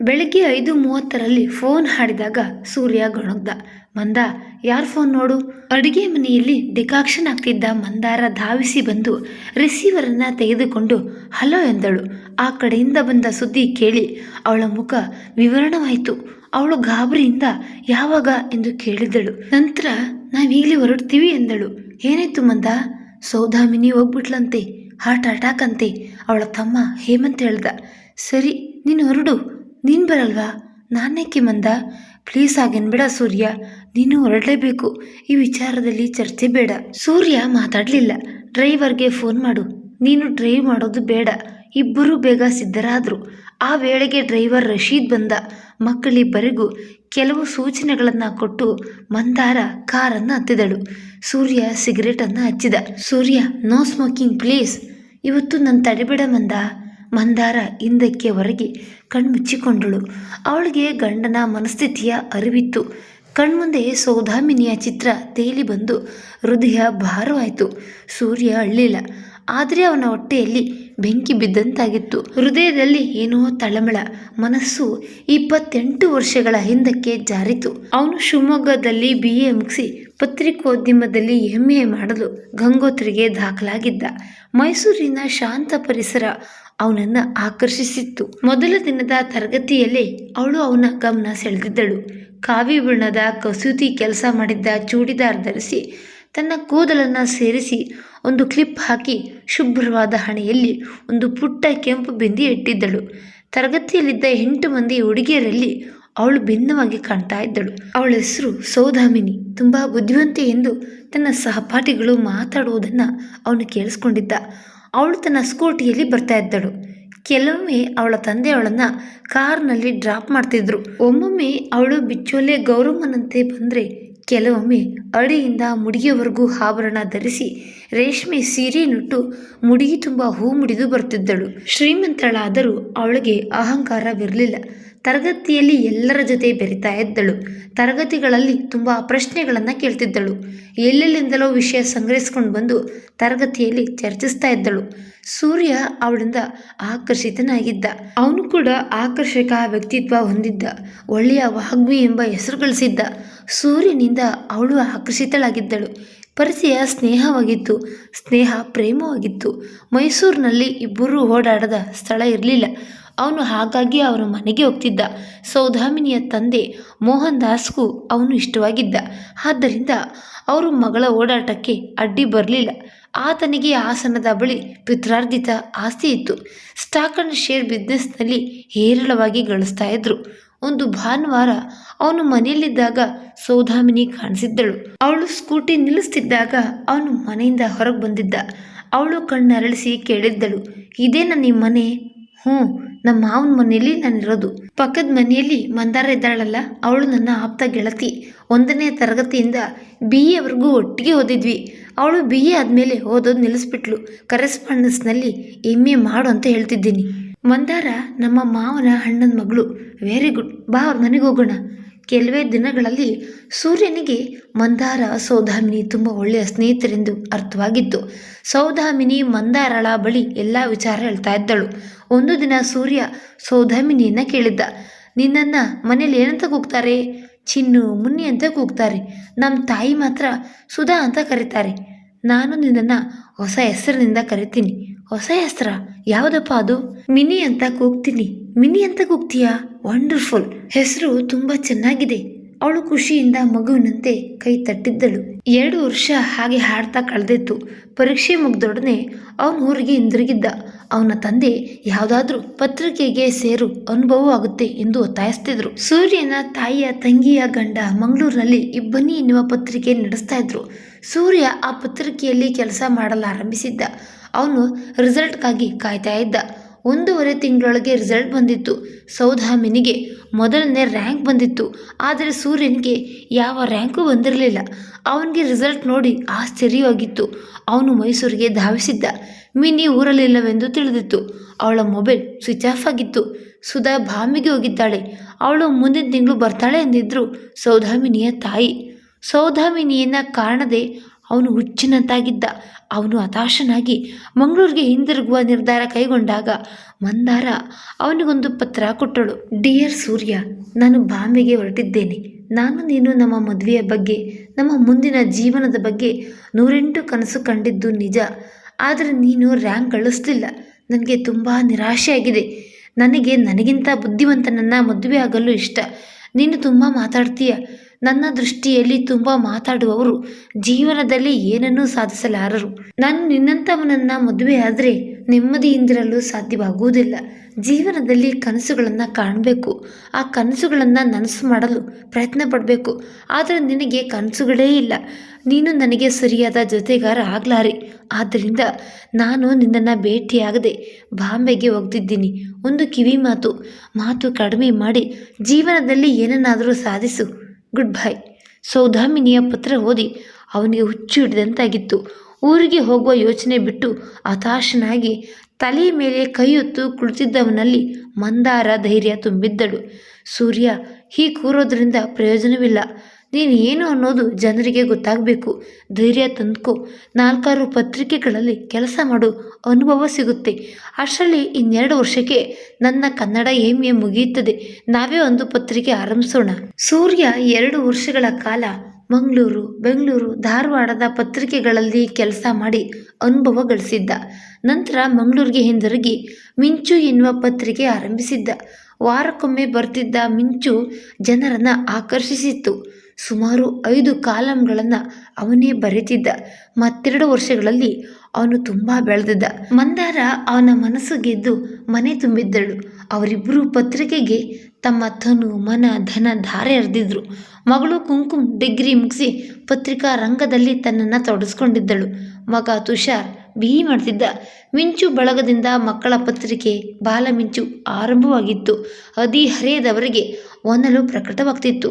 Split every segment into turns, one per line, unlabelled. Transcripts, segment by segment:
ಬೆಳಗ್ಗೆ ಐದು ಮೂವತ್ತರಲ್ಲಿ ಫೋನ್ ಹಾಡಿದಾಗ ಸೂರ್ಯ ಗೊಣಗ್ದ. ಮಂದ, ಯಾರ್ ಫೋನ್ ನೋಡು? ಅಡುಗೆ ಮನೆಯಲ್ಲಿ ಡಿಕಾಕ್ಷನ್ ಆಗ್ತಿದ್ದ ಮಂದಾರ ಧಾವಿಸಿ ಬಂದು ರಿಸೀವರನ್ನು ತೆಗೆದುಕೊಂಡು, ಹಲೋ ಎಂದಳು. ಆ ಕಡೆಯಿಂದ ಬಂದ ಸುದ್ದಿ ಕೇಳಿ ಅವಳ ಮುಖ ವಿವರಣವಾಯಿತು. ಅವಳು ಗಾಬರಿಯಿಂದ, ಯಾವಾಗ? ಎಂದು ಕೇಳಿದಳು. ನಂತರ, ನಾವೀಗಲೇ ಹೊರಡ್ತೀವಿ ಎಂದಳು. ಏನಾಯ್ತು ಮಂದ? ಸೌದಾಮಿನಿ ಹೋಗ್ಬಿಟ್ಲಂತೆ. ಹಾರ್ಟ್ ಅಟ್ಯಾಕ್ ಅಂತೆ, ಅವಳ ತಮ್ಮ ಹೇಮಂತ್ ಹೇಳ್ದ. ಸರಿ, ನೀನು ಹೊರಡು. ನೀನು ಬರಲ್ವಾ? ನಾನೇಕೆ ಮಂದ? ಪ್ಲೀಸ್ ಹಾಗೇನ್ಬೇಡ ಸೂರ್ಯ. ನೀನು ಹೊರಡಲೇಬೇಕು. ಈ ವಿಚಾರದಲ್ಲಿ ಚರ್ಚೆ ಬೇಡ. ಸೂರ್ಯ ಮಾತಾಡಲಿಲ್ಲ. ಡ್ರೈವರ್ಗೆ ಫೋನ್ ಮಾಡು. ನೀನು ಡ್ರೈವ್ ಮಾಡೋದು ಬೇಡ. ಇಬ್ಬರು ಬೇಗ ಸಿದ್ಧರಾದರು. ಆ ವೇಳೆಗೆ ಡ್ರೈವರ್ ರಶೀದ್ ಬಂದ. ಮಕ್ಕಳಿಬ್ಬರಿಗೂ ಕೆಲವು ಸೂಚನೆಗಳನ್ನು ಕೊಟ್ಟು ಮಂದಾರ ಕಾರನ್ನು ಹತ್ತಿದಳು. ಸೂರ್ಯ ಸಿಗರೇಟನ್ನು ಹಚ್ಚಿದ. ಸೂರ್ಯ ನೋ ಸ್ಮೋಕಿಂಗ್ ಪ್ಲೀಸ್ ಇವತ್ತು ನನ್ನ ತಡೆಬೇಡ ಮಂದ. ಮಂದಾರ ಹಿಂದಕ್ಕೆ ಹೊರಗೆ ಕಣ್ಮುಚ್ಚಿಕೊಂಡಳು. ಅವಳಿಗೆ ಗಂಡನ ಮನಸ್ಥಿತಿಯ ಅರಿವಿತ್ತು. ಕಣ್ಮುಂದೆ ಸೌದಾಮಿನಿಯ ಚಿತ್ರ ತೇಲಿ ಬಂದು ಹೃದಯ ಭಾರವಾಯಿತು. ಸೂರ್ಯ ಅಳ್ಳಿಲ್ಲ ಆದರೆ ಅವನ ಹೊಟ್ಟೆಯಲ್ಲಿ ಬೆಂಕಿ ಬಿದ್ದಂತಾಗಿತ್ತು. ಹೃದಯದಲ್ಲಿ ಏನೋ ತಳಮಳ. ಮನಸ್ಸು ಇಪ್ಪತ್ತೆಂಟು ವರ್ಷಗಳ ಹಿಂದಕ್ಕೆ ಜಾರಿತು. ಅವನು ಶಿವಮೊಗ್ಗದಲ್ಲಿ ಬಿ ಎ ಮುಗಿಸಿ ಪತ್ರಿಕೋದ್ಯಮದಲ್ಲಿ ಎಂ ಎ ಮಾಡಲು ಗಂಗೋತ್ರಿಗೆ ದಾಖಲಾಗಿದ್ದ. ಮೈಸೂರಿನ ಶಾಂತ ಪರಿಸರ ಅವನನ್ನು ಆಕರ್ಷಿಸಿತ್ತು. ಮೊದಲ ದಿನದ ತರಗತಿಯಲ್ಲೇ ಅವಳು ಅವನ ಗಮನ ಸೆಳೆದಿದ್ದಳು. ಕಾವಿ ಬಣ್ಣದ ಕಸೂತಿ ಕೆಲಸ ಮಾಡಿದ್ದ ಚೂಡಿದಾರ್ ಧರಿಸಿ ತನ್ನ ಕೂದಲನ್ನು ಸೇರಿಸಿ ಒಂದು ಕ್ಲಿಪ್ ಹಾಕಿ ಶುಭ್ರವಾದ ಹಣೆಯಲ್ಲಿ ಒಂದು ಪುಟ್ಟ ಕೆಂಪು ಬಿಂದಿ ಇಟ್ಟಿದ್ದಳು. ತರಗತಿಯಲ್ಲಿದ್ದ ಎಂಟು ಮಂದಿ ಹುಡುಗಿಯರಲ್ಲಿ ಅವಳು ಭಿನ್ನವಾಗಿ ಕಾಣ್ತಾ ಇದ್ದಳು. ಅವಳ ಹೆಸರು ಸೌಧಾಮಿನಿ. ತುಂಬ ಬುದ್ಧಿವಂತೆ ಎಂದು ತನ್ನ ಸಹಪಾಠಿಗಳು ಮಾತಾಡುವುದನ್ನು ಅವನು ಕೇಳಿಸ್ಕೊಂಡಿದ್ದ. ಅವಳು ತನ್ನ ಸ್ಕೂಟಿಯಲ್ಲಿ ಬರ್ತಾ ಇದ್ದಳು. ಕೆಲವೊಮ್ಮೆ ಅವಳ ತಂದೆ ಅವಳನ್ನು ಕಾರ್ನಲ್ಲಿ ಡ್ರಾಪ್ ಮಾಡ್ತಿದ್ರು. ಒಮ್ಮೊಮ್ಮೆ ಅವಳು ಬಿಚ್ಚೋಲೆ ಗೌರಮ್ಮನಂತೆ ಬಂದರೆ ಕೆಲವೊಮ್ಮೆ ಅಡಿಯಿಂದ ಮುಡಿಯವರೆಗೂ ಆಭರಣ ಧರಿಸಿ ರೇಷ್ಮೆ ಸೀರೆನುಟ್ಟು ಮುಡಿಗೆ ತುಂಬ ಹೂ ಮುಡಿದು ಬರ್ತಿದ್ದಳು. ಶ್ರೀಮಂತಳಾದರೂ ಅವಳಿಗೆ ಅಹಂಕಾರವಿರಲಿಲ್ಲ. ತರಗತಿಯಲ್ಲಿ ಎಲ್ಲರ ಜೊತೆ ಬೆರಿತಾ ಇದ್ದಳು. ತರಗತಿಗಳಲ್ಲಿ ತುಂಬ ಪ್ರಶ್ನೆಗಳನ್ನು ಕೇಳ್ತಿದ್ದಳು. ಎಲ್ಲೆಲ್ಲಿಂದಲೋ ವಿಷಯ ಸಂಗ್ರಹಿಸ್ಕೊಂಡು ಬಂದು ತರಗತಿಯಲ್ಲಿ ಚರ್ಚಿಸ್ತಾ ಇದ್ದಳು. ಸೂರ್ಯ ಅವಳಿಂದ ಆಕರ್ಷಿತನಾಗಿದ್ದ. ಅವನು ಕೂಡ ಆಕರ್ಷಕ ವ್ಯಕ್ತಿತ್ವ ಹೊಂದಿದ್ದ. ಒಳ್ಳೆಯ ವಾಗ್ಮಿ ಎಂಬ ಹೆಸರು ಗಳಿಸಿದ್ದ. ಸೂರ್ಯನಿಂದ ಅವಳು ಆಕರ್ಷಿತಳಾಗಿದ್ದಳು. ಪರಿಚಯ ಸ್ನೇಹವಾಗಿತ್ತು. ಸ್ನೇಹ ಪ್ರೇಮವಾಗಿತ್ತು. ಮೈಸೂರಿನಲ್ಲಿ ಇಬ್ಬರೂ ಓಡಾಡದ ಸ್ಥಳ ಇರಲಿಲ್ಲ. ಅವನು ಹಾಗಾಗಿ ಅವರ ಮನೆಗೆ ಹೋಗ್ತಿದ್ದ. ಸೌಧಾಮಿನಿಯ ತಂದೆ ಮೋಹನ್ ದಾಸ್ಗೂ ಅವನು ಇಷ್ಟವಾಗಿದ್ದ. ಆದ್ದರಿಂದ ಅವರು ಮಗಳ ಓಡಾಟಕ್ಕೆ ಅಡ್ಡಿ ಬರಲಿಲ್ಲ. ಆತನಿಗೆ ಆಸನದ ಬಳಿ ಪಿತ್ರಾರ್ಜಿತ ಆಸ್ತಿ ಇತ್ತು. ಸ್ಟಾಕ್ ಅಂಡ್ ಶೇರ್ ಬಿಸ್ನೆಸ್ನಲ್ಲಿ ಹೇರಳವಾಗಿ ಗಳಿಸ್ತಾ ಇದ್ರು. ಒಂದು ಭಾನುವಾರ ಅವನು ಮನೆಯಲ್ಲಿದ್ದಾಗ ಸೌಧಾಮಿನಿ ಕಾಣಿಸಿದ್ದಳು. ಅವಳು ಸ್ಕೂಟಿ ನಿಲ್ಲಿಸ್ತಿದ್ದಾಗ ಅವನು ಮನೆಯಿಂದ ಹೊರಗೆ ಬಂದಿದ್ದ. ಅವಳು ಕಣ್ಣರಳಿಸಿ ಕೇಳಿದ್ದಳು, ಇದೇನ ನಿಮ್ಮ ಮನೆ ಹ್ಞೂ, ನಮ್ಮ ಮಾವನ ಮನೆಯಲ್ಲಿ ನಾನಿರೋದು. ಪಕ್ಕದ ಮನೆಯಲ್ಲಿ ಮಂದಾರ ಇದ್ದಾಳಲ್ಲ, ಅವಳು ನನ್ನ ಆಪ್ತ ಗೆಳತಿ. ಒಂದನೇ ತರಗತಿಯಿಂದ ಬಿ ಎವರೆಗೂ ಒಟ್ಟಿಗೆ ಓದಿದ್ವಿ. ಅವಳು ಬಿ ಎ ಆದಮೇಲೆ ಓದೋದು ನಿಲ್ಲಿಸ್ಬಿಟ್ಲು. ಕರೆಸ್ಪಾಂಡೆನ್ಸ್ನಲ್ಲಿ ಎಂ ಎ ಮಾಡು ಅಂತ ಹೇಳ್ತಿದ್ದೀನಿ. ಮಂದಾರ ನಮ್ಮ ಮಾವನ ಅಣ್ಣನ ಮಗಳು. ವೆರಿ ಗುಡ್, ಬಾ ಅವ್ರ ಮನೆಗೆ ಹೋಗೋಣ. ಕೆಲವೇ ದಿನಗಳಲ್ಲಿ ಸೂರ್ಯನಿಗೆ ಮಂದಾರ ಸೌಧಾಮಿನಿ ತುಂಬ ಒಳ್ಳೆಯ ಸ್ನೇಹಿತರೆಂದು ಅರ್ಥವಾಗಿತ್ತು. ಸೌಧಾಮಿನಿ ಮಂದಾರಳ ಬಳಿ ಎಲ್ಲ ವಿಚಾರ ಹೇಳ್ತಾ ಇದ್ದಳು. ಒಂದು ದಿನ ಸೂರ್ಯ ಸೌದಾಮಿನಿಯನ್ನು ಕೇಳಿದ್ದ. ನಿನ್ನನ್ನು ಮನೇಲಿ ಏನಂತ ಕೂಗ್ತಾರೆ? ಚಿನ್ನು ಮುನ್ನಿ ಅಂತ ಕೂಗ್ತಾರೆ. ನಮ್ಮ ತಾಯಿ ಮಾತ್ರ ಸುಧಾ ಅಂತ ಕರೀತಾರೆ. ನಾನು ನಿನ್ನನ್ನು ಹೊಸ ಹೆಸರಿನಿಂದ ಕರಿತೀನಿ. ಹೊಸ ಹೆಸರ? ಯಾವುದಪ್ಪ ಅದು? ಮಿನಿ ಅಂತ ಕೂಗ್ತೀನಿ. ಮಿನಿ ಅಂತ ಕೂಗ್ತೀಯಾ? ವಂಡರ್ಫುಲ್ ಹೆಸರು ತುಂಬ ಚೆನ್ನಾಗಿದೆ. ಅವಳು ಖುಷಿಯಿಂದ ಮಗುವಿನಂತೆ ಕೈ ತಟ್ಟಿದ್ದಳು. ಎರಡು ವರ್ಷ ಹಾಗೆ ಹಾಡ್ತಾ ಕಳೆದಿತ್ತು. ಪರೀಕ್ಷೆ ಮುಗ್ದೊಡನೆ ಅವನ ಊರಿಗೆ ಹಿಂದಿರುಗಿದ್ದ. ಅವನ ತಂದೆ ಯಾವುದಾದ್ರೂ ಪತ್ರಿಕೆಗೆ ಸೇರು ಅನುಭವ ಆಗುತ್ತೆ ಎಂದು ಒತ್ತಾಯಿಸ್ತಿದ್ರು. ಸೂರ್ಯನ ತಾಯಿಯ ತಂಗಿಯ ಗಂಡ ಮಂಗಳೂರಿನಲ್ಲಿ ಇಬ್ಬನಿ ಎನ್ನುವ ಪತ್ರಿಕೆ ನಡೆಸ್ತಾ ಇದ್ರು. ಸೂರ್ಯ ಆ ಪತ್ರಿಕೆಯಲ್ಲಿ ಕೆಲಸ ಮಾಡಲು ಆರಂಭಿಸಿದ್ದ. ಅವನು ರಿಸಲ್ಟ್ಗಾಗಿ ಕಾಯ್ತಾ ಇದ್ದ. ಒಂದೂವರೆ ತಿಂಗಳೊಳಗೆ ರಿಸಲ್ಟ್ ಬಂದಿತ್ತು. ಸೌಧಾಮಿನಿಗೆ ಮೊದಲನೇ ರ್ಯಾಂಕ್ ಬಂದಿತ್ತು. ಆದರೆ ಸೂರ್ಯನಿಗೆ ಯಾವ ರ್ಯಾಂಕು ಬಂದಿರಲಿಲ್ಲ. ಅವನಿಗೆ ರಿಸಲ್ಟ್ ನೋಡಿ ಆಶ್ಚರ್ಯವಾಗಿತ್ತು. ಅವನು ಮೈಸೂರಿಗೆ ಧಾವಿಸಿದ್ದ. ಮಿನಿ ಊರಲ್ಲಿಲ್ಲವೆಂದು ತಿಳಿದಿತ್ತು. ಅವಳ ಮೊಬೈಲ್ ಸ್ವಿಚ್ ಆಫ್ ಆಗಿತ್ತು. ಸುಧಾ ಭಾಮಿಗೆ ಹೋಗಿದ್ದಾಳೆ. ಅವಳು ಮುಂದಿನ ತಿಂಗಳು ಬರ್ತಾಳೆ ಎಂದಿದ್ರು ಸೌಧಾಮಿನಿಯ ತಾಯಿ. ಸೌಧಾಮಿನಿಯನ್ನು ಕಾಣದೆ ಅವನು ಹುಚ್ಚಿನಂತಾಗಿದ್ದ. ಅವನು ಹತಾಶನಾಗಿ ಮಂಗಳೂರಿಗೆ ಹಿಂದಿರುಗುವ ನಿರ್ಧಾರ ಕೈಗೊಂಡಾಗ ಮಂದಾರ ಅವನಿಗೊಂದು ಪತ್ರ ಕೊಟ್ಟಳು. ಡಿಯರ್ ಸೂರ್ಯ, ನಾನು ಬಾಂಬೆಗೆ ಹೊರಟಿದ್ದೇನೆ. ನಾನು ನೀನು ನಮ್ಮ ಮದುವೆಯ ಬಗ್ಗೆ, ನಮ್ಮ ಮುಂದಿನ ಜೀವನದ ಬಗ್ಗೆ ನೂರೆಂಟು ಕನಸು ಕಂಡಿದ್ದು ನಿಜ. ಆದರೆ ನೀನು ರ್ಯಾಂಕ್ ಗಳಿಸ್ಲಿಲ್ಲ ನನಗೆ ತುಂಬ ನಿರಾಶೆಯಾಗಿದೆ. ನನಗೆ ನನಗಿಂತ ಬುದ್ಧಿವಂತನನ್ನು ಮದುವೆ ಆಗಲು ಇಷ್ಟ. ನೀನು ತುಂಬ ಮಾತಾಡ್ತೀಯ. ನನ್ನ ದೃಷ್ಟಿಯಲ್ಲಿ ತುಂಬ ಮಾತಾಡುವವರು ಜೀವನದಲ್ಲಿ ಏನನ್ನೂ ಸಾಧಿಸಲಾರರು. ನಾನು ನಿನ್ನಂಥವನನ್ನ ಮದುವೆ ಆದರೆ ನೆಮ್ಮದಿಯಿಂದಿರಲು ಸಾಧ್ಯವಾಗುವುದಿಲ್ಲ. ಜೀವನದಲ್ಲಿ ಕನಸುಗಳನ್ನು ಕಾಣಬೇಕು. ಆ ಕನಸುಗಳನ್ನು ನನಸು ಮಾಡಲು ಪ್ರಯತ್ನ ಪಡಬೇಕು. ಆದರೆ ನಿನಗೆ ಕನಸುಗಳೇ ಇಲ್ಲ. ನೀನು ನನಗೆ ಸರಿಯಾದ ಜೊತೆಗಾರ ಆಗಲಾರಿ. ಆದ್ದರಿಂದ ನಾನು ನಿನ್ನನ್ನು ಭೇಟಿಯಾಗದೆ ಬಾಂಬೆಗೆ ಹೋಗ್ತಿದ್ದೀನಿ. ಒಂದು ಕಿವಿ ಮಾತು ಮಾತು ಕಡಿಮೆ ಮಾಡಿ ಜೀವನದಲ್ಲಿ ಏನನ್ನಾದರೂ ಸಾಧಿಸು. Good bye. ಸೌಧಾಮಿನಿಯ ಪತ್ರ ಓದಿ ಅವನಿಗೆ ಹುಚ್ಚು ಹಿಡಿದಂತಾಗಿತ್ತು. ಊರಿಗೆ ಹೋಗುವ ಯೋಚನೆ ಬಿಟ್ಟು ಹತಾಶನಾಗಿ ತಲೆ ಮೇಲೆ ಕೈಯೊತ್ತು ಕುಳಿತಿದ್ದವನಲ್ಲಿ ಮಂದಾರ ಧೈರ್ಯ ತುಂಬಿದ್ದಳು. ಸೂರ್ಯ ಹೀಗೆ ಕೂರೋದ್ರಿಂದ ಪ್ರಯೋಜನವಿಲ್ಲ. ನೀನು ಏನು ಅನ್ನೋದು ಜನರಿಗೆ ಗೊತ್ತಾಗಬೇಕು. ಧೈರ್ಯ ತಂದ್ಕೋ. ನಾಲ್ಕಾರು ಪತ್ರಿಕೆಗಳಲ್ಲಿ ಕೆಲಸ ಮಾಡು. ಅನುಭವ ಸಿಗುತ್ತೆ. ಅಷ್ಟರಲ್ಲಿ ಇನ್ನೆರಡು ವರ್ಷಕ್ಕೆ ನನ್ನ ಕನ್ನಡ ಎಂ ಎ ಮುಗಿಯುತ್ತದೆ. ನಾವೇ ಒಂದು ಪತ್ರಿಕೆ ಆರಂಭಿಸೋಣ. ಸೂರ್ಯ ಎರಡು ವರ್ಷಗಳ ಕಾಲ ಮಂಗಳೂರು, ಬೆಂಗಳೂರು, ಧಾರವಾಡದ ಪತ್ರಿಕೆಗಳಲ್ಲಿ ಕೆಲಸ ಮಾಡಿ ಅನುಭವ ಗಳಿಸಿದ್ದ. ನಂತರ ಮಂಗಳೂರಿಗೆ ಹಿಂದಿರುಗಿ ಮಿಂಚು ಎನ್ನುವ ಪತ್ರಿಕೆ ಆರಂಭಿಸಿದ್ದ. ವಾರಕ್ಕೊಮ್ಮೆ ಬರ್ತಿದ್ದ ಮಿಂಚು ಜನರನ್ನು ಆಕರ್ಷಿಸಿತ್ತು. ಸುಮಾರು ಐದು ಕಾಲಂಗಳನ್ನು ಅವನೇ ಬರೆತಿದ್ದ ಮತ್ತೆರಡು ವರ್ಷಗಳಲ್ಲಿ ಅವನು ತುಂಬ ಬೆಳೆದಿದ್ದ. ಮಂದಾರ ಅವನ ಮನಸ್ಸು ಗೆದ್ದು ಮನೆ ತುಂಬಿದ್ದಳು. ಅವರಿಬ್ಬರು ಪತ್ರಿಕೆಗೆ ತಮ್ಮ ತನು, ಮನ, ಧನ ಧಾರೆ ಎರೆದಿದ್ರು ಮಗಳು ಕುಂಕುಮ್ ಡಿಗ್ರಿ ಮುಗಿಸಿ ಪತ್ರಿಕಾ ರಂಗದಲ್ಲಿ ತನ್ನನ್ನು ತೊಡಸ್ಕೊಂಡಿದ್ದಳು. ಮಗ ತುಷಾರ್ ಬಿ ಇ ಮಾಡ್ತಿದ್ದ. ಮಿಂಚು ಬಳಗದಿಂದ ಮಕ್ಕಳ ಪತ್ರಿಕೆ ಬಾಲಮಿಂಚು ಆರಂಭವಾಗಿತ್ತು. ಹದಿಹರೆಯದವರಿಗೆ ಒನಲು ಪ್ರಕಟವಾಗ್ತಿತ್ತು.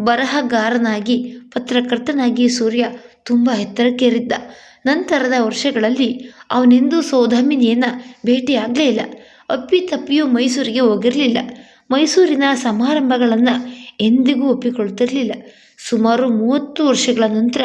ಬರಹಗಾರನಾಗಿ, ಪತ್ರಕರ್ತನಾಗಿ ಸೂರ್ಯ ತುಂಬ ಎತ್ತರಕ್ಕೇರಿದ್ದ. ನಂತರದ ವರ್ಷಗಳಲ್ಲಿ ಅವನೆಂದೂ ಸೌಧಾಮಿನಿಯನ್ನು ಭೇಟಿಯಾಗಲೇ ಇಲ್ಲ. ಅಪ್ಪಿತಪ್ಪಿಯೂ ಮೈಸೂರಿಗೆ ಹೋಗಿರಲಿಲ್ಲ. ಮೈಸೂರಿನ ಸಮಾರಂಭಗಳನ್ನು ಎಂದಿಗೂ ಒಪ್ಪಿಕೊಳ್ತಿರಲಿಲ್ಲ. ಸುಮಾರು ಮೂವತ್ತು ವರ್ಷಗಳ ನಂತರ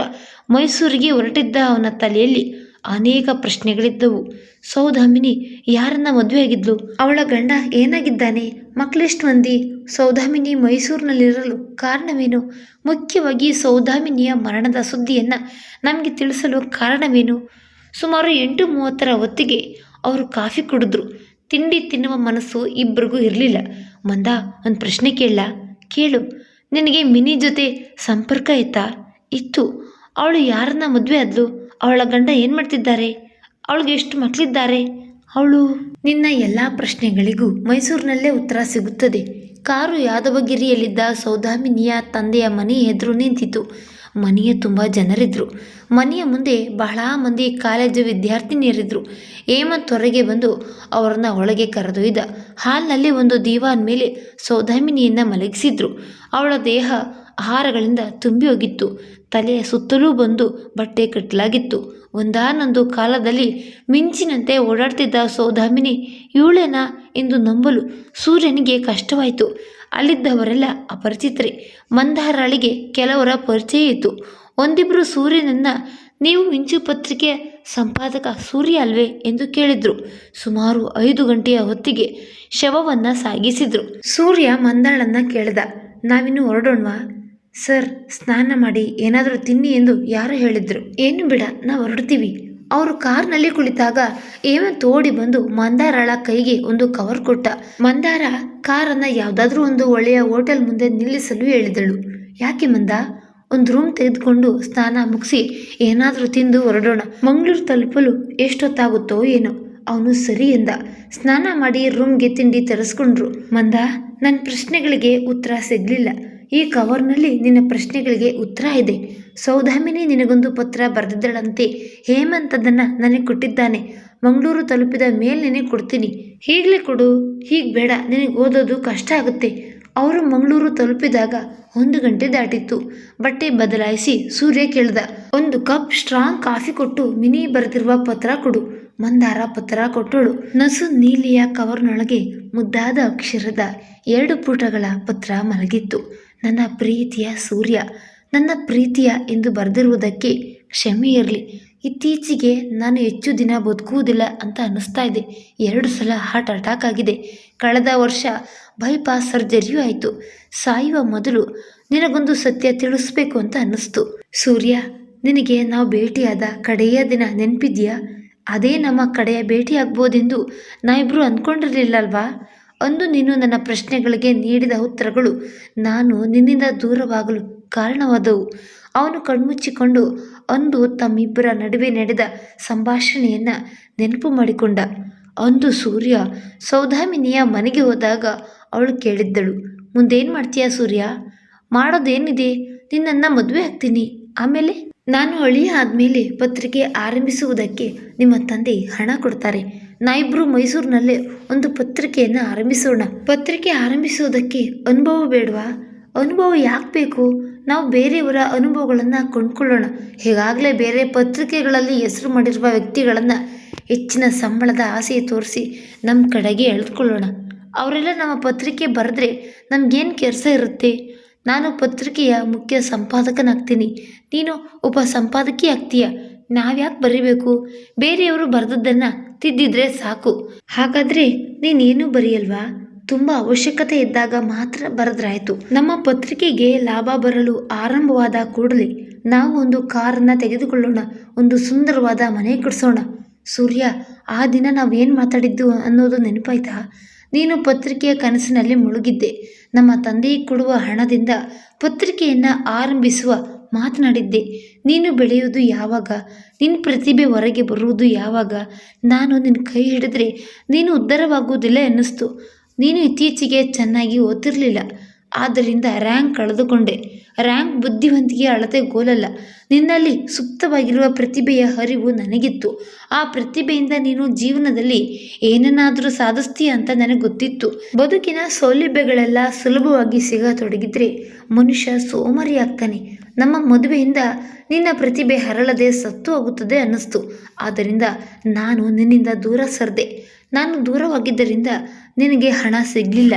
ಮೈಸೂರಿಗೆ ಹೊರಟಿದ್ದ ಅವನ ತಲೆಯಲ್ಲಿ ಅನೇಕ ಪ್ರಶ್ನೆಗಳಿದ್ದವು. ಸೌಧಾಮಿನಿ ಯಾರನ್ನ ಮದುವೆಯಾಗಿದ್ಲು? ಅವಳ ಗಂಡ ಏನಾಗಿದ್ದಾನೆ? ಮಕ್ಕಳೆಷ್ಟು ಮಂದಿ? ಸೌದಾಮಿನಿ ಮೈಸೂರಿನಲ್ಲಿರಲು ಕಾರಣವೇನು? ಮುಖ್ಯವಾಗಿ ಸೌದಾಮಿನಿಯ ಮರಣದ ಸುದ್ದಿಯನ್ನು ನಮಗೆ ತಿಳಿಸಲು ಕಾರಣವೇನು? ಸುಮಾರು ಎಂಟು ಮೂವತ್ತರ ಹೊತ್ತಿಗೆ ಅವರು ಕಾಫಿ ಕುಡಿದ್ರು. ತಿಂಡಿ ತಿನ್ನುವ ಮನಸ್ಸು ಇಬ್ಬರಿಗೂ ಇರಲಿಲ್ಲ. ಮಂದ, ಒಂದು ಪ್ರಶ್ನೆ ಕೇಳ ಕೇಳು. ನಿನಗೆ ಮಿನಿ ಜೊತೆ ಸಂಪರ್ಕ ಇತ್ತಾ? ಇತ್ತು. ಅವಳು ಯಾರನ್ನ ಮದುವೆ ಆದ್ಲು? ಅವಳ ಗಂಡ ಏನು ಮಾಡ್ತಿದ್ದಾರೆ? ಅವಳಿಗೆ ಎಷ್ಟು ಮಕ್ಕಳಿದ್ದಾರೆ ಅವಳು? ನಿನ್ನ ಎಲ್ಲ ಪ್ರಶ್ನೆಗಳಿಗೂ ಮೈಸೂರಿನಲ್ಲೇ ಉತ್ತರ ಸಿಗುತ್ತದೆ. ಕಾರು ಯಾದವಗಿರಿಯಲ್ಲಿದ್ದ ಸೌದಾಮಿನಿಯ ತಂದೆಯ ಮನೆ ಎದುರು ನಿಂತಿತು ಮನೆಯ ತುಂಬ ಜನರಿದ್ದರು ಮನೆಯ ಮುಂದೆ ಬಹಳ ಮಂದಿ ಕಾಲೇಜು ವಿದ್ಯಾರ್ಥಿನಿಯರಿದ್ದರು ಹೇಮಂತ್ ಹೊರಗೆ ಬಂದು ಅವರನ್ನು ಒಳಗೆ ಕರೆದೊಯ್ದ. ಹಾಲ್ನಲ್ಲಿ ಒಂದು ದೀವಾನ್ ಮೇಲೆ ಸೌದಾಮಿನಿಯನ್ನು ಮಲಗಿಸಿದ್ರು. ಅವಳ ದೇಹ ಆಹಾರಗಳಿಂದ ತುಂಬಿ ಹೋಗಿತ್ತು ತಲೆಯ ಸುತ್ತಲೂ ಬಂದು ಬಟ್ಟೆ ಕಟ್ಟಲಾಗಿತ್ತು. ಒಂದಾನೊಂದು ಕಾಲದಲ್ಲಿ ಮಿಂಚಿನಂತೆ ಓಡಾಡ್ತಿದ್ದ ಸೌದಾಮಿನಿ ಇವಳೇನ ಎಂದು ನಂಬಲು ಸೂರ್ಯನಿಗೆ ಕಷ್ಟವಾಯಿತು. ಅಲ್ಲಿದ್ದವರೆಲ್ಲ ಅಪರಿಚಿತರೆ. ಮಂದಾರಳಿಗೆ ಕೆಲವರ ಪರಿಚಯ ಇತ್ತು. ಒಂದಿಬ್ಬರು ಸೂರ್ಯನನ್ನು, ನೀವು ಮಿಂಚು ಪತ್ರಿಕೆ ಸಂಪಾದಕ ಸೂರ್ಯ ಅಲ್ವೇ? ಎಂದು ಕೇಳಿದ್ರು. ಸುಮಾರು ಐದು ಗಂಟೆಯ ಹೊತ್ತಿಗೆ ಶವವನ್ನು ಸಾಗಿಸಿದರು. ಸೂರ್ಯ ಮಂದಾಳನ್ನು ಕೇಳಿದ, ನಾವಿನ್ನು ಹೊರಡೋಣವಾ? ಸರ್, ಸ್ನಾನ ಮಾಡಿ, ಏನಾದರೂ ತಿನ್ನಿ ಎಂದು ಯಾರು ಹೇಳಿದ್ರು. ಏನು ಬಿಡ, ನಾವು ಹೊರಡ್ತೀವಿ. ಅವರು ಕಾರ್ನಲ್ಲಿ ಕುಳಿತಾಗ ಏವನ್ ತೋಡಿ ಬಂದು ಮಂದಾರಳ ಕೈಗೆ ಒಂದು ಕವರ್ ಕೊಟ್ಟ. ಮಂದಾರ ಕಾರನ್ನು ಯಾವುದಾದ್ರೂ ಒಂದು ಒಳ್ಳೆಯ ಹೋಟೆಲ್ ಮುಂದೆ ನಿಲ್ಲಿಸಲು ಹೇಳಿದಳು. ಯಾಕೆ ಮಂದ? ಒಂದು ರೂಮ್ ತೆಗೆದುಕೊಂಡು ಸ್ನಾನ ಮುಗಿಸಿ ಏನಾದರೂ ತಿಂದು ಹೊರಡೋಣ. ಮಂಗಳೂರು ತಲುಪಲು ಎಷ್ಟೊತ್ತಾಗುತ್ತೋ ಏನೋ. ಅವನು ಸರಿ ಎಂದ. ಸ್ನಾನ ಮಾಡಿ ರೂಮ್ಗೆ ತಿಂಡಿ ತರಿಸ್ಕೊಂಡ್ರು. ಮಂದ ನನ್ನ ಪ್ರಶ್ನೆಗಳಿಗೆ ಉತ್ತರ ಸಿಗಲಿಲ್ಲ. ಈ ಕವರ್ನಲ್ಲಿ ನಿನ್ನ ಪ್ರಶ್ನೆಗಳಿಗೆ ಉತ್ತರ ಇದೆ. ಸೌದಾಮಿನಿ ನಿನಗೊಂದು ಪತ್ರ ಬರೆದಿದ್ದಳಂತೆ. ಹೇಮಂತ್ ಅದನ್ನು ನನಗೆ ಕೊಟ್ಟಿದ್ದಾನೆ. ಮಂಗಳೂರು ತಲುಪಿದ ಮೇಲೆ ನಿನಗೆ ಕೊಡ್ತೀನಿ. ಈಗಲೇ ಕೊಡು. ಹೀಗೆ ಬೇಡ. ನಿನಗೆ ಓದೋದು ಕಷ್ಟ ಆಗುತ್ತೆ. ಅವರು ಮಂಗಳೂರು ತಲುಪಿದಾಗ ಒಂದು ಗಂಟೆ ದಾಟಿತ್ತು. ಬಟ್ಟೆ ಬದಲಾಯಿಸಿ ಸೂರ್ಯ ಕೇಳ್ದ. ಒಂದು ಕಪ್ ಸ್ಟ್ರಾಂಗ್ ಕಾಫಿ ಕೊಟ್ಟು ಮಿನಿ ಬರೆದಿರುವ ಪತ್ರ ಕೊಡು. ಮಂದಾರ ಪತ್ರ ಕೊಟ್ಟಳು. ನಸು ನೀಲಿಯ ಕವರ್ನೊಳಗೆ ಮುದ್ದಾದ ಅಕ್ಷರದ ಎರಡು ಪುಟಗಳ ಪತ್ರ ಮಲಗಿತ್ತು. ನನ್ನ ಪ್ರೀತಿಯ ಸೂರ್ಯ, ನನ್ನ ಪ್ರೀತಿಯ ಎಂದು ಬರೆದಿರುವುದಕ್ಕೆ ಕ್ಷಮೆ ಇರಲಿ. ಇತ್ತೀಚೆಗೆ ನಾನು ಹೆಚ್ಚು ದಿನ ಬದುಕುವುದಿಲ್ಲ ಅಂತ ಅನ್ನಿಸ್ತಾ ಇದೆ. ಎರಡು ಸಲ ಹಾರ್ಟ್ ಅಟ್ಯಾಕ್ ಆಗಿದೆ. ಕಳೆದ ವರ್ಷ ಬೈಪಾಸ್ ಸರ್ಜರಿಯೂ ಆಯಿತು. ಸಾಯುವ ಮೊದಲು ನಿನಗೊಂದು ಸತ್ಯ ತಿಳಿಸ್ಬೇಕು ಅಂತ ಅನ್ನಿಸ್ತು. ಸೂರ್ಯ, ನಿನಗೆ ನಾವು ಭೇಟಿಯಾದ ಕಡೆಯ ದಿನ ನೆನಪಿದೆಯಾ? ಅದೇ ನಮ್ಮ ಕಡೆಯ ಭೇಟಿಯಾಗ್ಬೋದೆಂದು ನಾವಿಬ್ಬರು ಅಂದ್ಕೊಂಡಿರಲಿಲ್ಲಲ್ವಾ ಅಂದು ನೀನು ನನ್ನ ಪ್ರಶ್ನೆಗಳಿಗೆ ನೀಡಿದ ಉತ್ತರಗಳು ನಾನು ನಿನ್ನಿಂದ ದೂರವಾಗಲು ಕಾರಣವಾದವು. ಅವನು ಕಣ್ಮುಚ್ಚಿಕೊಂಡು ಅಂದು ತಮ್ಮಿಬ್ಬರ ನಡುವೆ ನಡೆದ ಸಂಭಾಷಣೆಯನ್ನು ನೆನಪು ಮಾಡಿಕೊಂಡ. ಅಂದು ಸೂರ್ಯ ಸೌದಾಮಿನಿಯ ಮನೆಗೆ ಹೋದಾಗ ಅವಳು ಕೇಳಿದ್ದಳು, ಮುಂದೇನು ಮಾಡ್ತೀಯಾ ಸೂರ್ಯ? ಮಾಡೋದೇನಿದೆ? ನಿನ್ನನ್ನು ಮದುವೆ ಆಗ್ತೀನಿ. ಆಮೇಲೆ? ನಾನು ಅಳಿಯ ಆದಮೇಲೆ ಪತ್ರಿಕೆ ಆರಂಭಿಸುವುದಕ್ಕೆ ನಿಮ್ಮ ತಂದೆ ಹಣ ಕೊಡ್ತಾರೆ. ನಾವಿಬ್ಬರು ಮೈಸೂರಿನಲ್ಲೇ ಒಂದು ಪತ್ರಿಕೆಯನ್ನು ಆರಂಭಿಸೋಣ. ಪತ್ರಿಕೆ ಆರಂಭಿಸುವುದಕ್ಕೆ ಅನುಭವ ಬೇಡವಾ? ಅನುಭವ ಯಾಕೆ ಬೇಕು? ನಾವು ಬೇರೆಯವರ ಅನುಭವಗಳನ್ನು ಕೊಂಡ್ಕೊಳ್ಳೋಣ. ಹೀಗಾಗಲೇ ಬೇರೆ ಪತ್ರಿಕೆಗಳಲ್ಲಿ ಹೆಸರು ಮಾಡಿರುವ ವ್ಯಕ್ತಿಗಳನ್ನು ಹೆಚ್ಚಿನ ಸಂಬಳದ ಆಸೆ ತೋರಿಸಿ ನಮ್ಮ ಕಡೆಗೆ ಎಳೆದುಕೊಳ್ಳೋಣ ಅವರೆಲ್ಲ ನಮ್ಮ ಪತ್ರಿಕೆ ಬರೆದ್ರೆ ನಮಗೇನು ಕೆಲಸ ಇರುತ್ತೆ? ನಾನು ಪತ್ರಿಕೆಯ ಮುಖ್ಯ ಸಂಪಾದಕನಾಗ್ತೀನಿ. ನೀನು ಉಪ ಸಂಪಾದಕಿ ಆಗ್ತೀಯ? ನಾವ್ಯಾಕೆ ಬರೀಬೇಕು? ಬೇರೆಯವರು ಬರೆದದ್ದನ್ನು ತಿದ್ದಿದ್ರೆ ಸಾಕು. ಹಾಗಾದರೆ ನೀನೇನು ಬರೆಯಲ್ವಾ? ತುಂಬ ಅವಶ್ಯಕತೆ ಇದ್ದಾಗ ಮಾತ್ರ ಬರೆದ್ರಾಯ್ತು. ನಮ್ಮ ಪತ್ರಿಕೆಗೆ ಲಾಭ ಬರಲು ಆರಂಭವಾದ ಕೂಡಲೇ ನಾವು ಒಂದು ಕಾರನ್ನು ತೆಗೆದುಕೊಳ್ಳೋಣ, ಒಂದು ಸುಂದರವಾದ ಮನೆ ಕಟ್ಸೋಣ. ಸೂರ್ಯ, ಆ ದಿನ ನಾವೇನು ಮಾತಾಡಿದ್ದು ಅನ್ನೋದು ನೆನಪಾಯ್ತಾ? ನೀನು ಪತ್ರಿಕೆಯ ಕನಸಿನಲ್ಲಿ ಮುಳುಗಿದ್ದೆ. ನಮ್ಮ ತಂದೆ ಕೊಡುವ ಹಣದಿಂದ ಪತ್ರಿಕೆಯನ್ನು ಆರಂಭಿಸುವ ಮಾತನಾಡಿದ್ದೆ, ನೀನು ಬೆಳೆಯುವುದು ಯಾವಾಗ? ನಿನ್ನ ಪ್ರತಿಭೆ ಹೊರಗೆ ಬರುವುದು ಯಾವಾಗ? ನಾನು ನಿನ್ನ ಕೈ ಹಿಡಿದ್ರೆ ನೀನು ಉದ್ಧಾರವಾಗುವುದಿಲ್ಲ ಎನ್ನಿಸ್ತು. ನೀನು ಇತ್ತೀಚೆಗೆ ಚೆನ್ನಾಗಿ ಓದಿರಲಿಲ್ಲ ಆದ್ದರಿಂದ ರ್ಯಾಂಕ್ ಕಳೆದುಕೊಂಡೆ. ರ್ಯಾಂಕ್ ಬುದ್ಧಿವಂತಿಕೆ ಅಳತೆಗೋಲಲ್ಲ ನಿನ್ನಲ್ಲಿ ಸುಪ್ತವಾಗಿರುವ ಪ್ರತಿಭೆಯ ಹರಿವು ನನಗಿತ್ತು. ಆ ಪ್ರತಿಭೆಯಿಂದ ನೀನು ಜೀವನದಲ್ಲಿ ಏನನ್ನಾದರೂ ಸಾಧಿಸ್ತೀಯ ಅಂತ ನನಗೆ ಗೊತ್ತಿತ್ತು. ಬದುಕಿನ ಸೌಲಭ್ಯಗಳೆಲ್ಲ ಸುಲಭವಾಗಿ ಸಿಗತೊಡಗಿದ್ರೆ ಮನುಷ್ಯ ಸೋಮರಿ ಆಗ್ತಾನೆ ನಮ್ಮ ಮದುವೆಯಿಂದ ನಿನ್ನ ಪ್ರತಿಭೆ ಹರಳದೆ ಸತ್ತು ಹೋಗುತ್ತದೆ ಅನ್ನಿಸ್ತು. ಆದ್ದರಿಂದ ನಾನು ನಿನ್ನಿಂದ ದೂರ ಸರಿದೆ. ನಾನು ದೂರವಾಗಿದ್ದರಿಂದ ನಿನಗೆ ಹಣ ಸಿಗಲಿಲ್ಲ.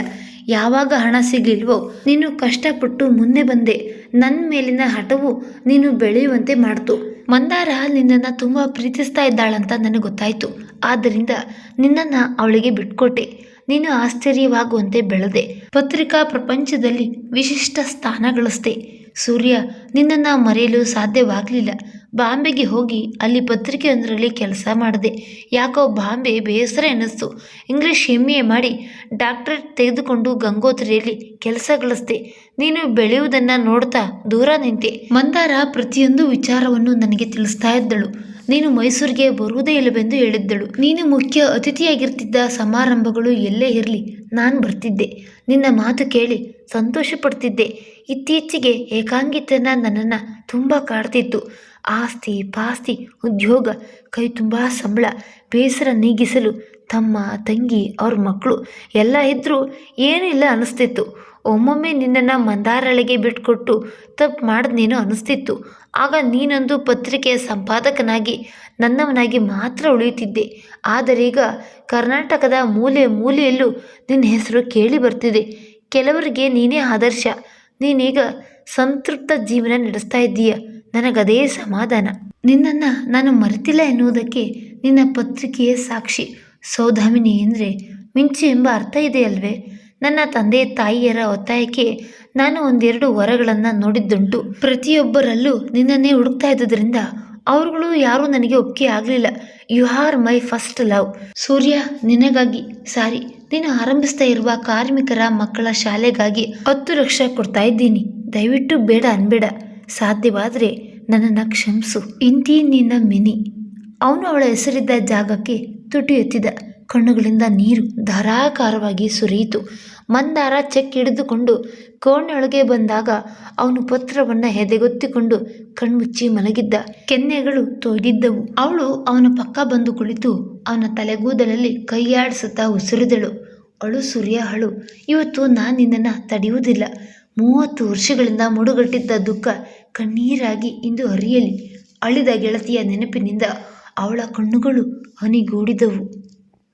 ಯಾವಾಗ ಹಣ ಸಿಗಲಿಲ್ವೋ, ನೀನು ಕಷ್ಟಪಟ್ಟು ಮುಂದೆ ಬಂದೆ. ನನ್ನ ಮೇಲಿನ ಹಠವು ನೀನು ಬೆಳೆಯುವಂತೆ ಮಾಡ್ತು. ಮಂದಾರ ನಿನ್ನನ್ನು ತುಂಬ ಪ್ರೀತಿಸ್ತಾ ಇದ್ದಾಳಂತ ನನಗೆ ಗೊತ್ತಾಯಿತು. ಆದ್ದರಿಂದ ನಿನ್ನನ್ನು ಅವಳಿಗೆ ಬಿಟ್ಕೊಟ್ಟೆ. ನೀನು ಆಶ್ಚರ್ಯವಾಗುವಂತೆ ಬೆಳೆದೆ. ಪತ್ರಿಕಾ ಪ್ರಪಂಚದಲ್ಲಿ ವಿಶಿಷ್ಟ ಸ್ಥಾನ ಗಳಿಸ್ದೆ. ಸೂರ್ಯ, ನಿನ್ನನ್ನು ಮರೆಯಲು ಸಾಧ್ಯವಾಗಲಿಲ್ಲ. ಬಾಂಬೆಗೆ ಹೋಗಿ ಅಲ್ಲಿ ಪತ್ರಿಕೆಯೊಂದರಲ್ಲಿ ಕೆಲಸ ಮಾಡಿದೆ. ಯಾಕೋ ಬಾಂಬೆ ಬೇಸರ ಎನ್ನಿಸ್ತು. ಇಂಗ್ಲೀಷ್ ಎಂ ಎ ಮಾಡಿ ಡಾಕ್ಟ್ರೇಟ್ ತೆಗೆದುಕೊಂಡು ಗಂಗೋತ್ರಿಯಲ್ಲಿ ಕೆಲಸ ಗಳಿಸ್ದೆ. ನೀನು ಬೆಳೆಯುವುದನ್ನು ನೋಡ್ತಾ ದೂರ ನಿಂತೆ. ಮಂದಾರ ಪ್ರತಿಯೊಂದು ವಿಚಾರವನ್ನು ನನಗೆ ತಿಳಿಸ್ತಾ ಇದ್ದಳು. ನೀನು ಮೈಸೂರಿಗೆ ಬರುವುದೇ ಇಲ್ಲವೆಂದು ಹೇಳಿದ್ದಳು. ನೀನು ಮುಖ್ಯ ಅತಿಥಿಯಾಗಿರ್ತಿದ್ದ ಸಮಾರಂಭಗಳು ಎಲ್ಲೇ ಇರಲಿ, ನಾನು ಬರ್ತಿದ್ದೆ. ನಿನ್ನ ಮಾತು ಕೇಳಿ ಸಂತೋಷ ಪಡ್ತಿದ್ದೆ ಇತ್ತೀಚೆಗೆ ಏಕಾಂಗಿತನ ನನ್ನನ್ನು ತುಂಬ ಕಾಡ್ತಿತ್ತು. ಆಸ್ತಿ, ಪಾಸ್ತಿ, ಉದ್ಯೋಗ, ಕೈ ತುಂಬ ಸಂಬಳ, ಬೇಸರ ನೀಗಿಸಲು ತಮ್ಮ ತಂಗಿ, ಅವ್ರ ಮಕ್ಕಳು ಎಲ್ಲ ಇದ್ದರೂ ಏನೂ ಇಲ್ಲ ಅನ್ನಿಸ್ತಿತ್ತು ಒಮ್ಮೊಮ್ಮೆ ನಿನ್ನನ್ನು ಮಂದಾರಳಿಗೆ ಬಿಟ್ಕೊಟ್ಟು ತಪ್ಪು ಮಾಡಿದ್ನೇನೋ ಅನ್ನಿಸ್ತಿತ್ತು ಆಗ ನೀನೊಂದು ಪತ್ರಿಕೆಯ ಸಂಪಾದಕನಾಗಿ ನನ್ನವನಾಗಿ ಮಾತ್ರ ಉಳಿಯುತ್ತಿದ್ದೆ. ಆದರೆ ಈಗ ಕರ್ನಾಟಕದ ಮೂಲೆ ಮೂಲೆಯಲ್ಲೂ ನಿನ್ನ ಹೆಸರು ಕೇಳಿ ಬರ್ತಿದೆ. ಕೆಲವರಿಗೆ ನೀನೇ ಆದರ್ಶ. ನೀನೀಗ ಸಂತೃಪ್ತ ಜೀವನ ನಡೆಸ್ತಾ ಇದ್ದೀಯ. ನನಗದೇ ಸಮಾಧಾನ. ನಿನ್ನನ್ನು ನಾನು ಮರೆತಿಲ್ಲ ಎನ್ನುವುದಕ್ಕೆ ನಿನ್ನ ಪತ್ರಿಕೆಯೇ ಸಾಕ್ಷಿ. ಸೌಧಾಮಿನಿ ಅಂದರೆ ಮಿಂಚು ಎಂಬ ಅರ್ಥ ಇದೆಯಲ್ವೇ? ನನ್ನ ತಂದೆ ತಾಯಿಯರ ಒತ್ತಾಯಕ್ಕೆ ನಾನು ಒಂದೆರಡು ವರಗಳನ್ನು ನೋಡಿದ್ದುಂಟು. ಪ್ರತಿಯೊಬ್ಬರಲ್ಲೂ ನಿನ್ನನ್ನೇ ಹುಡುಕ್ತಾ ಇದ್ದುದರಿಂದ ಅವರುಗಳು ಯಾರೂ ನನಗೆ ಒಪ್ಪಿಗೆ ಆಗಲಿಲ್ಲ. You are my first love Surya, ನಿನಗಾಗಿ ಸಾರಿ. ನೀನು ಆರಂಭಿಸ್ತಾ ಇರುವ ಕಾರ್ಮಿಕರ ಮಕ್ಕಳ ಶಾಲೆಗಾಗಿ ಹತ್ತು ಲಕ್ಷ ಕೊಡ್ತಾ ಇದ್ದೀನಿ. ದಯವಿಟ್ಟು ಬೇಡ ಅನ್ಬೇಡ. ಸಾಧ್ಯವಾದರೆ ನನ್ನನ್ನು ಕ್ಷಮಿಸು. ಇಂತಿ ನಿನ್ನ ಮಿನಿ. ಅವನು ಅವಳ ಹೆಸರಿದ್ದ ಜಾಗಕ್ಕೆ ತುಟಿ ಎತ್ತಿದ ಕಣ್ಣುಗಳಿಂದ ನೀರು ಧಾರಾಕಾರವಾಗಿ ಸುರಿಯಿತು. ಮಂದಾರ ಚೆಕ್ ಹಿಡಿದುಕೊಂಡು ಕೋಣೆಯೊಳಗೆ ಬಂದಾಗ ಅವನು ಪತ್ರವನ್ನು ಹೆದೆಗೊತ್ತಿಕೊಂಡು ಕಣ್ಮುಚ್ಚಿ ಮಲಗಿದ್ದ. ಕೆನ್ನೆಗಳು ತೊಯ್ದಿದ್ದವು. ಅವಳು ಅವನ ಪಕ್ಕ ಬಂದು ಕುಳಿತು ಅವನ ತಲೆಗೂದಲಲ್ಲಿ ಕೈಯಾಡಿಸುತ್ತಾ ಉಸಿರಿದಳು. ಅಳು ಸೂರ್ಯ ಅಳು ಇವತ್ತು ನಾನು ನಿನ್ನನ್ನು ತಡೆಯುವುದಿಲ್ಲ. ಮೂವತ್ತು ವರ್ಷಗಳಿಂದ ಮುಡುಗಟ್ಟಿದ್ದ ದುಃಖ ಕಣ್ಣೀರಾಗಿ ಇಂದು ಹರಿಯಲಿ. ಅಳಿದ ಗೆಳತಿಯ ನೆನಪಿನಿಂದ ಅವಳ ಕಣ್ಣುಗಳು ಹನಿಗೂಡಿದವು.